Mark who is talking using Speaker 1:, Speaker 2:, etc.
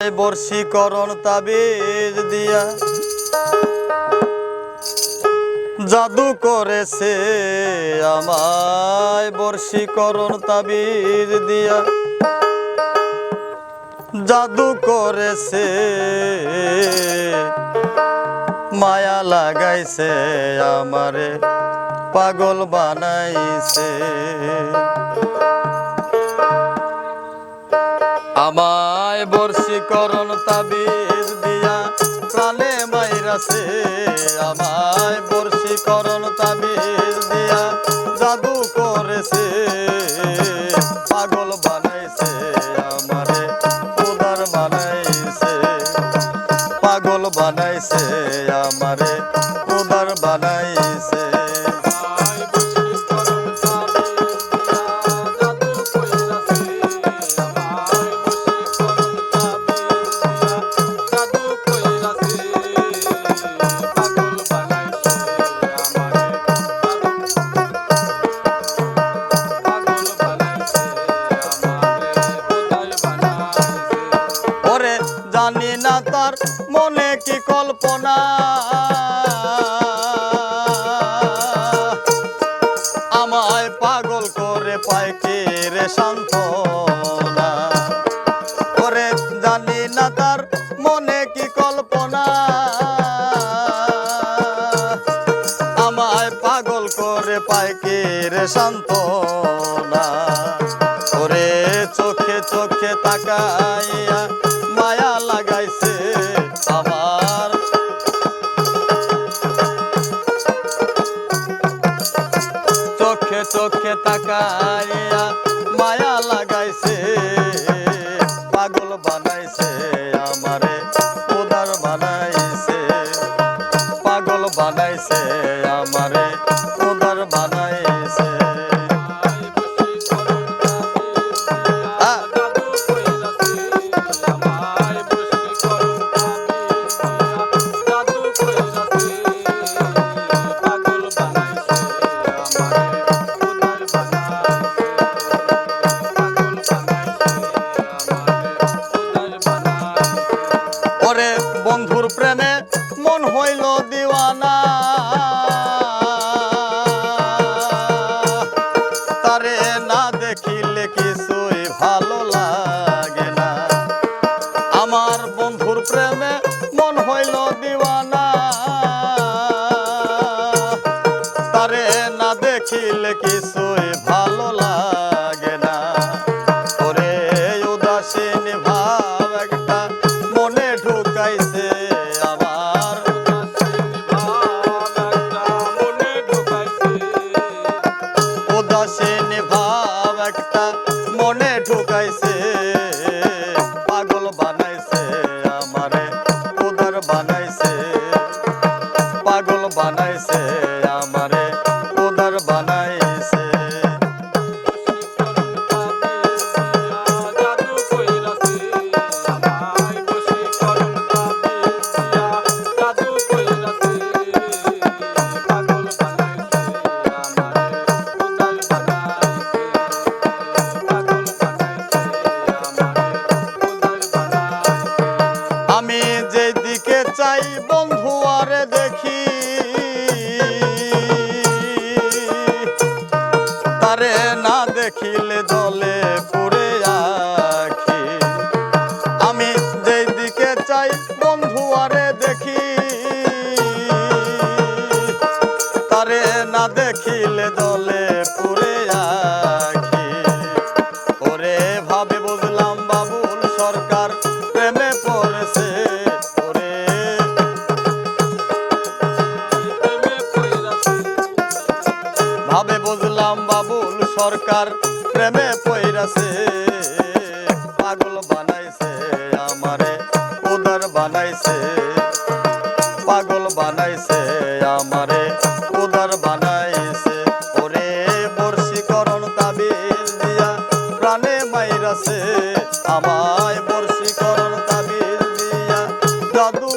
Speaker 1: বর্ষীকরণ তাবিজ দিয়া জাদু করেছে আমায় বর্ষীকরণ তাবিজ দিয়া। জাদু করেছে, মায়া লাগাইছে, আমারে পাগল বানাইছে। আমায় বর্ষীকরণ তাবিজ দিয়া প্রাণে মাইরাছে আমায় বর্ষীকরণ তাবিজ দিয়া জাদু করেছে, পাগল বানাইছে, আমারে উদার বানাইছে। পাগল বানাইছে, আমারে উদার বানাইছে। না তার মনে কি কল্পনা? আমায় পাগল করে পায় কে রে সান্ত্বনা। ওরে জানি না তার মনে কি কল্পনা। আমায় পাগল করে পায় রে সান্ত্বনা। ওরে চোখে চোখে তাকাইয়া মায়া লাগাইছে পাগল বানাইছে আমারে উদার বানাইছে পাগল বানাইছে। মন হইল দিওয়ানা। তারে না দেখিলে কিছুই ভালো লাগে না। আমার বন্ধুর প্রেমে মন হইল দিওয়ানা। তারে না দেখিলে কিছুই ভালো লাগে না। ওরে উদাসীন ভাব একটা মনে ঢুকাইছে। একটা মনে ঢুকাইছে পাগল বানাইছে আমারে উদার বানাইছে পাগল বানাইছে দেখিলে সরকার প্রেমে পইরাছে, পাগল বানাইছে আমারে, উদার বানাইছে। পাগল বানাইছে আমারে, উদার বানাইছে। ওরে বর্ষীকরণ তাবিজ দিয়া প্রাণে মাইরাছে। আমায় বর্ষীকরণ তাবিজ দিয়া জাদু